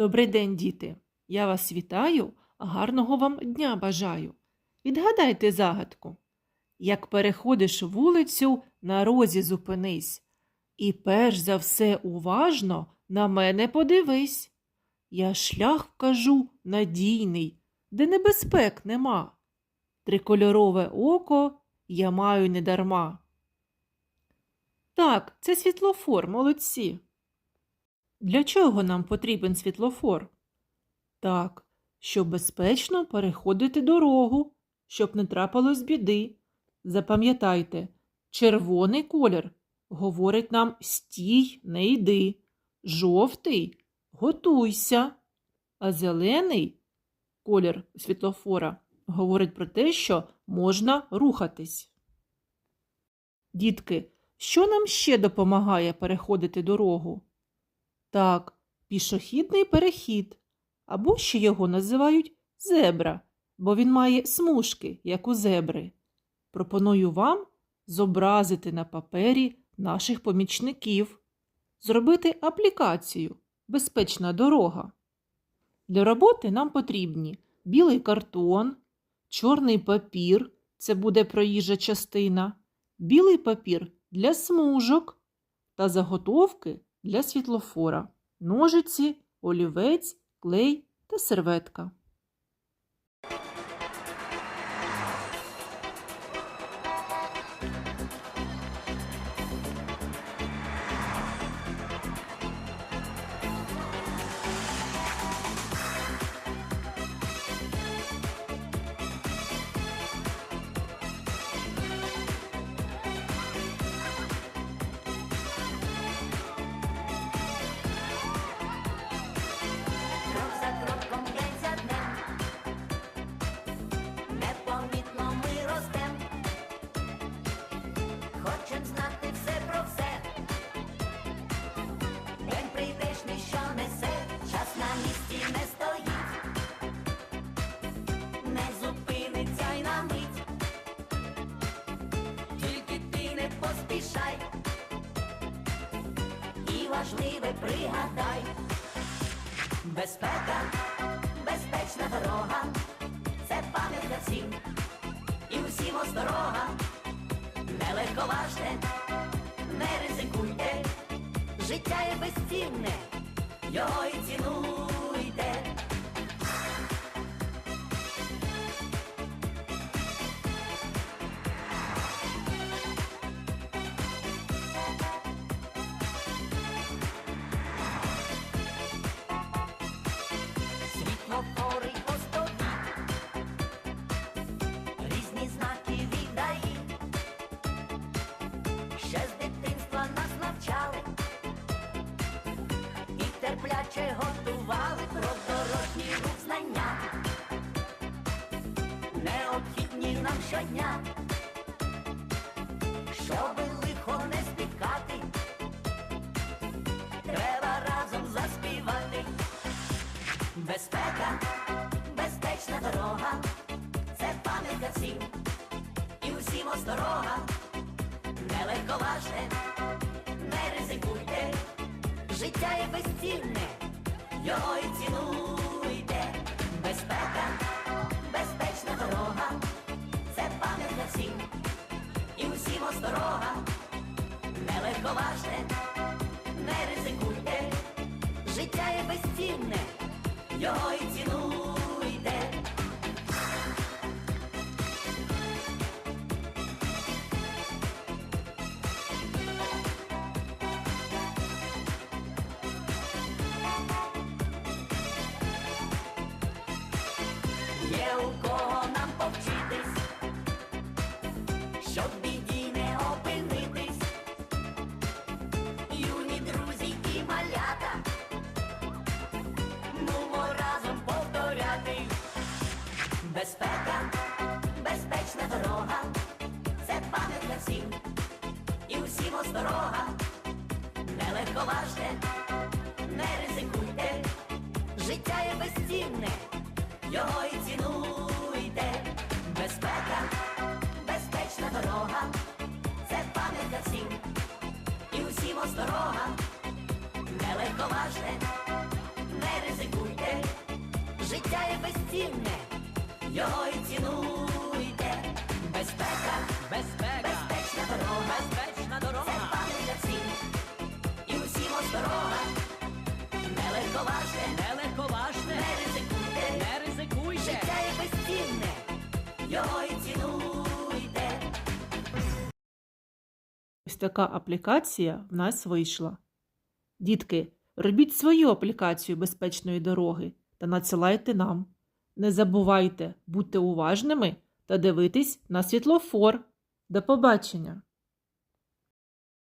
Добрий день, діти! Я вас вітаю, гарного вам дня бажаю. Відгадайте загадку. Як переходиш вулицю, на розі зупинись. І перш за все уважно на мене подивись. Я шлях вкажу надійний, де небезпек нема. Трикольорове око я маю недарма. Так, це світлофор, молодці. Для чого нам потрібен світлофор? Так, щоб безпечно переходити дорогу, щоб не трапилось біди. Запам'ятайте, червоний колір говорить нам стій, не йди. Жовтий готуйся. А зелений колір світлофора говорить про те, що можна рухатись. Дітки, що нам ще допомагає переходити дорогу? Так, пішохідний перехід, або ще його називають зебра, бо він має смужки, як у зебри. Пропоную вам зобразити на папері наших помічників, зробити аплікацію Безпечна дорога. Для роботи нам потрібні білий картон, чорний папір це буде проїжджа частина, білий папір для смужок та заготовки для світлофора, ножиці, олівець, клей та серветка. Важливе пригадай. Безпека, безпечна дорога, це пам'ять для всім, і усім осторога, не легковажте, не ризикуйте, життя є безцінне, його і цінуйте. Нам щодня, щоби лихо не спіткати, треба разом заспівати. Безпека, безпечна дорога, це пам'ятка всім, і усім осторога, не легковажте, не ризикуйте, життя є безцінне, його і цінуйте. Безпека, всім, і усім осторога, не легковажте, не ризикуйте, життя є безцінне. Його і цінуйте. Осторога. Не легковажте, не ризикуйте, життя є безцінне, його і цінуйте. Безпека, безпечна дорога, це пам'ятка всім, і усім осторога. Не легковажте, не ризикуйте, життя є безцінне, його і цінуйте. Ось така аплікація в нас вийшла. Дітки, робіть свою аплікацію безпечної дороги та надсилайте нам. Не забувайте, бути уважними та дивитись на світлофор. До побачення!